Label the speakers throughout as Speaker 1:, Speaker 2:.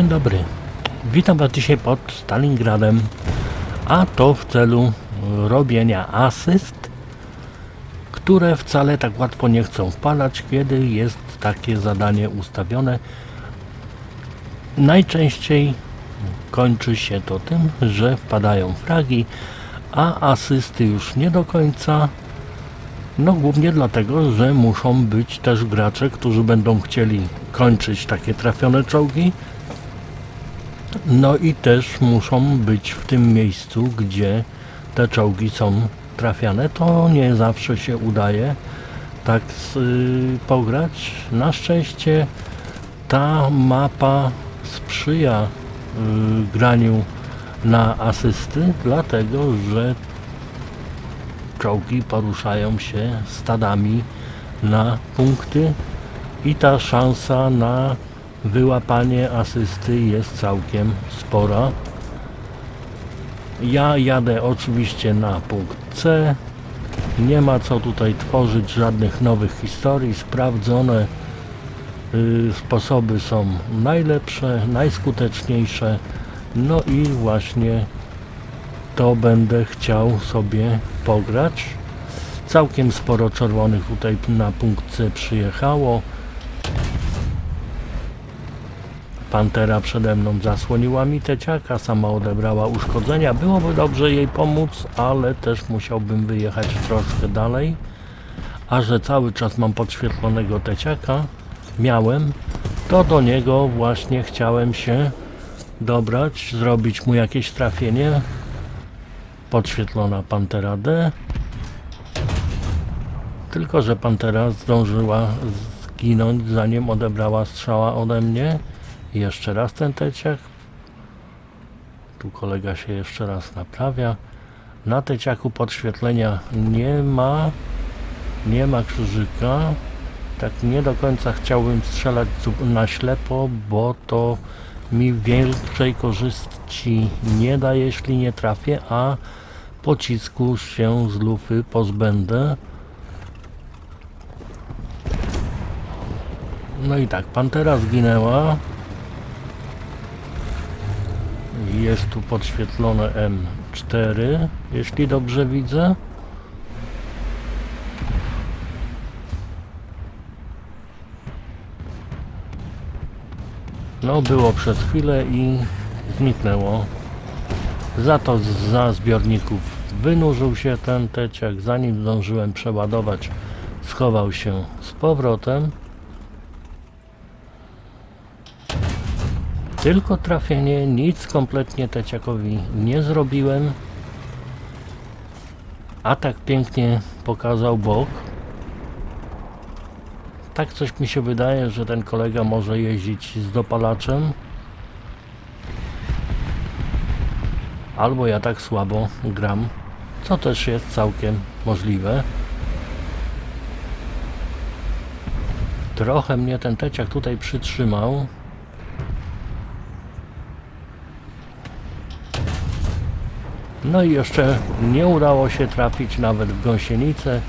Speaker 1: Dzień dobry. Witam Was dzisiaj pod Stalingradem, a to w celu robienia asyst, które wcale tak łatwo nie chcą wpadać, kiedy jest takie zadanie ustawione. Najczęściej kończy się to tym, że wpadają fragi, a asysty już nie do końca. No głównie dlatego, że muszą być też gracze, którzy będą chcieli kończyć takie trafione czołgi. No i też muszą być w tym miejscu, gdzie te czołgi są trafiane. To nie zawsze się udaje tak y, pograć. Na szczęście ta mapa sprzyja y, graniu na asysty, dlatego że czołgi poruszają się stadami na punkty i ta szansa na wyłapanie asysty jest całkiem spora. Ja jadę oczywiście na punkt C. Nie ma co tutaj tworzyć żadnych nowych historii. Sprawdzone y, sposoby są najlepsze, najskuteczniejsze. No i właśnie to będę chciał sobie pograć. Całkiem sporo czerwonych tutaj na punkt C przyjechało. Pantera przede mną zasłoniła mi teciaka, sama odebrała uszkodzenia. Byłoby dobrze jej pomóc, ale też musiałbym wyjechać troszkę dalej. A że cały czas mam podświetlonego teciaka, miałem, to do niego właśnie chciałem się dobrać, zrobić mu jakieś trafienie. Podświetlona Pantera D. Tylko, że Pantera zdążyła zginąć, zanim odebrała strzała ode mnie. Jeszcze raz ten teciak. Tu kolega się jeszcze raz naprawia. Na teciaku podświetlenia nie ma. Nie ma krzyżyka. Tak nie do końca chciałbym strzelać na ślepo, bo to mi większej korzyści nie da, jeśli nie trafię, a pocisku się z lufy pozbędę. No i tak, Pantera zginęła. Jest tu podświetlone M4, jeśli dobrze widzę. No było przez chwilę i zniknęło. Za to za zbiorników wynurzył się ten teciak. Zanim zdążyłem przeładować, schował się z powrotem. Tylko trafienie, nic kompletnie teciakowi nie zrobiłem. A tak pięknie pokazał bok. Tak coś mi się wydaje, że ten kolega może jeździć z dopalaczem. Albo ja tak słabo gram, co też jest całkiem możliwe. Trochę mnie ten teciak tutaj przytrzymał. No i jeszcze nie udało się trafić nawet w gąsienicę.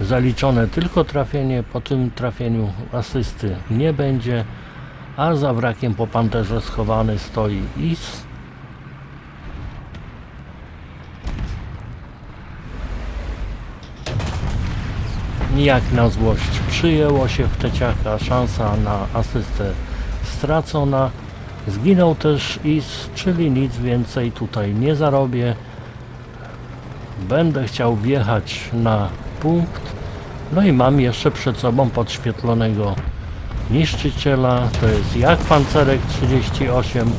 Speaker 1: Zaliczone tylko trafienie, po tym trafieniu asysty nie będzie, a za wrakiem po panterze schowany stoi Is. Jak na złość przyjęło się w teciaka, szansa na asystę stracona. Zginął też Is, czyli nic więcej tutaj nie zarobię. Będę chciał wjechać na punkt. No i mam jeszcze przed sobą podświetlonego niszczyciela. To jest jak pancerek 38,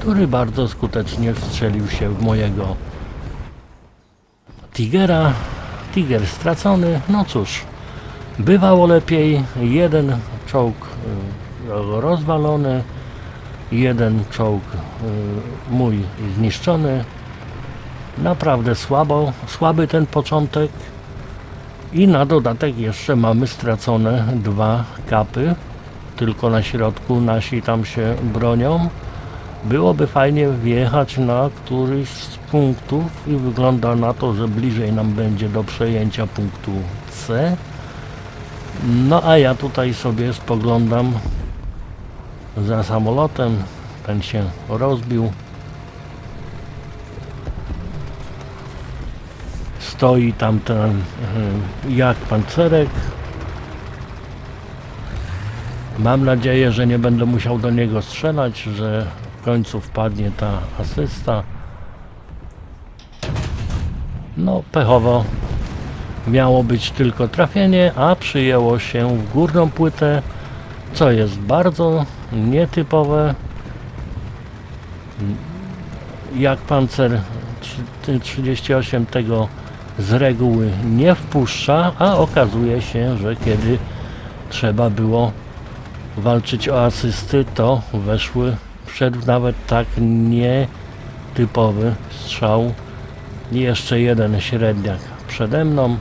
Speaker 1: który bardzo skutecznie wstrzelił się w mojego Tigera. Tiger stracony. No cóż, bywało lepiej. Jeden czołg y, rozwalony, jeden czołg y, mój zniszczony. Naprawdę słabo, słaby ten początek. I na dodatek jeszcze mamy stracone dwa kapy. Tylko na środku nasi tam się bronią. Byłoby fajnie wjechać na któryś z punktów i wygląda na to, że bliżej nam będzie do przejęcia punktu C. No a ja tutaj sobie spoglądam za samolotem. ten się rozbił. Stoi tam ten y, jak pancerek. Mam nadzieję, że nie będę musiał do niego strzelać, że w końcu wpadnie ta asysta. No, pechowo miało być tylko trafienie, a przyjęło się w górną płytę, co jest bardzo nietypowe. Jak pancer trzy- 38 tego z reguły nie wpuszcza, a okazuje się, że kiedy trzeba było walczyć o asysty, to weszły, wszedł nawet tak nietypowy strzał. Jeszcze jeden średniak przede mną.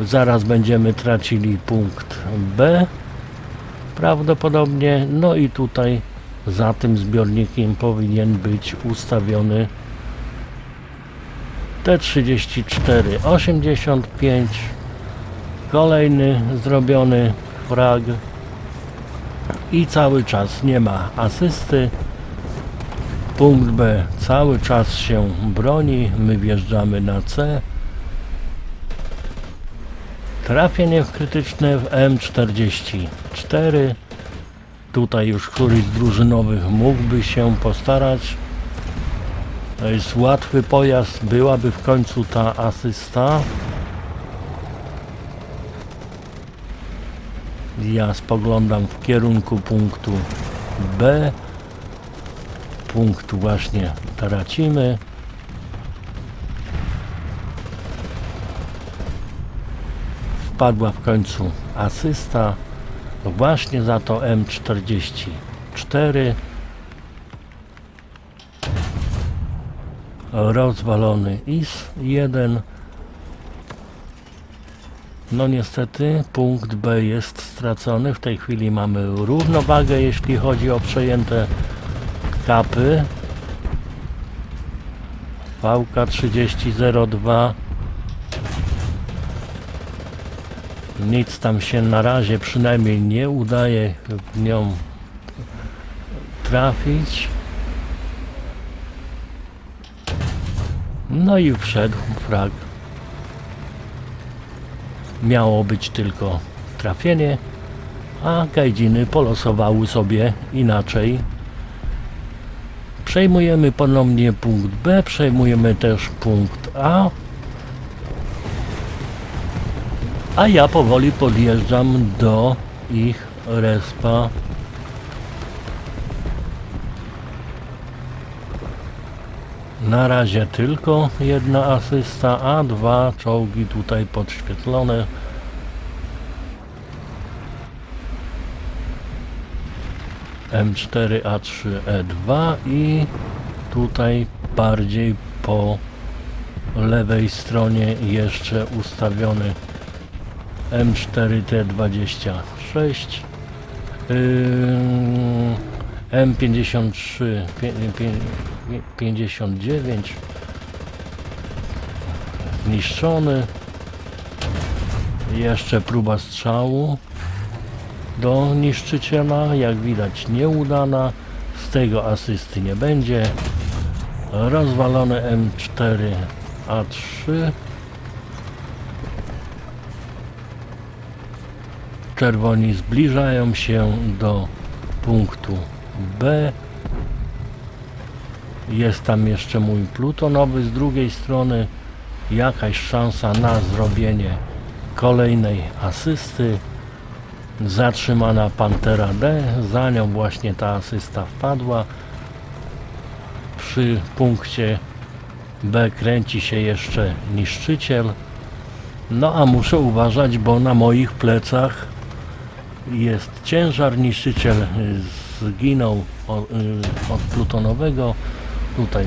Speaker 1: Zaraz będziemy tracili punkt B prawdopodobnie. No i tutaj za tym zbiornikiem powinien być ustawiony T3485 kolejny zrobiony frag i cały czas nie ma asysty punkt B cały czas się broni my wjeżdżamy na C trafienie w krytyczne w M44 tutaj już któryś z drużynowych mógłby się postarać to jest łatwy pojazd, byłaby w końcu ta asysta. Ja spoglądam w kierunku punktu B. Punkt właśnie tracimy. Wpadła w końcu asysta. Właśnie za to M44. rozwalony IS-1 no niestety punkt B jest stracony. W tej chwili mamy równowagę jeśli chodzi o przejęte kapy. VK 3002 nic tam się na razie przynajmniej nie udaje w nią trafić No i wszedł frag. Miało być tylko trafienie, a gajdziny polosowały sobie inaczej. Przejmujemy ponownie punkt B, przejmujemy też punkt A. A ja powoli podjeżdżam do ich respa. Na razie tylko jedna asysta, a dwa czołgi tutaj podświetlone. M4A3E2 i tutaj bardziej po lewej stronie jeszcze ustawiony M4T26 yy, M53 pie- pie- 59 zniszczony. Jeszcze próba strzału do niszczyciela. Jak widać nieudana. Z tego asysty nie będzie. Rozwalony M4 czerwoni zbliżają się do punktu B. Jest tam jeszcze mój plutonowy z drugiej strony. Jakaś szansa na zrobienie kolejnej asysty. Zatrzymana Pantera D. Za nią właśnie ta asysta wpadła. Przy punkcie B kręci się jeszcze niszczyciel. No a muszę uważać, bo na moich plecach jest ciężar, niszczyciel y, zginął y, od plutonowego. Tutaj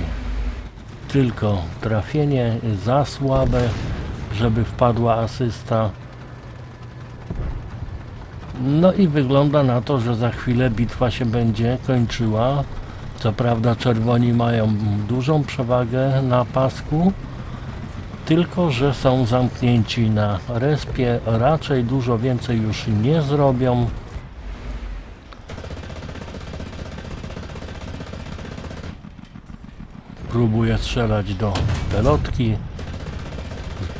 Speaker 1: tylko trafienie za słabe, żeby wpadła asysta. No i wygląda na to, że za chwilę bitwa się będzie kończyła. Co prawda czerwoni mają dużą przewagę na pasku, tylko że są zamknięci na respie, raczej dużo więcej już nie zrobią. Próbuję strzelać do pelotki.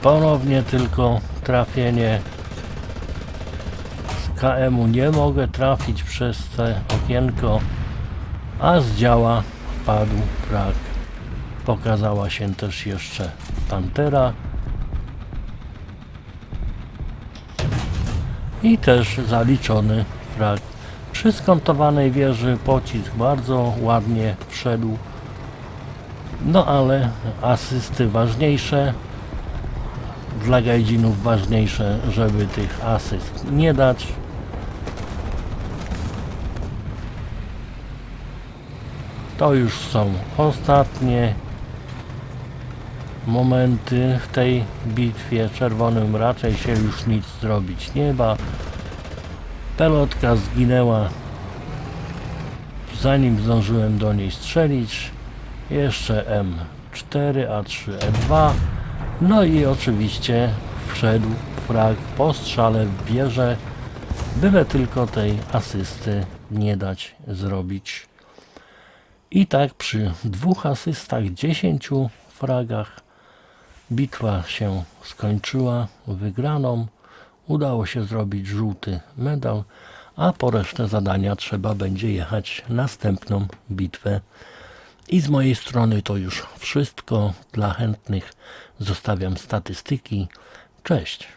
Speaker 1: Ponownie tylko trafienie z KM-u nie mogę trafić przez te okienko, a z działa wpadł frak. Pokazała się też jeszcze Pantera. I też zaliczony frag. Przy skontowanej wieży pocisk bardzo ładnie wszedł. No ale asysty ważniejsze. Dla gajdzinów ważniejsze, żeby tych asyst nie dać. To już są ostatnie momenty w tej bitwie. Czerwonym raczej się już nic zrobić nie da. Pelotka zginęła zanim zdążyłem do niej strzelić. Jeszcze M4, A3, E2. No i oczywiście wszedł frag po strzale w wieżę. Byle tylko tej asysty nie dać zrobić. I tak przy dwóch asystach, dziesięciu fragach bitwa się skończyła wygraną. Udało się zrobić żółty medal, a po resztę zadania trzeba będzie jechać następną bitwę. I z mojej strony to już wszystko. Dla chętnych zostawiam statystyki. Cześć.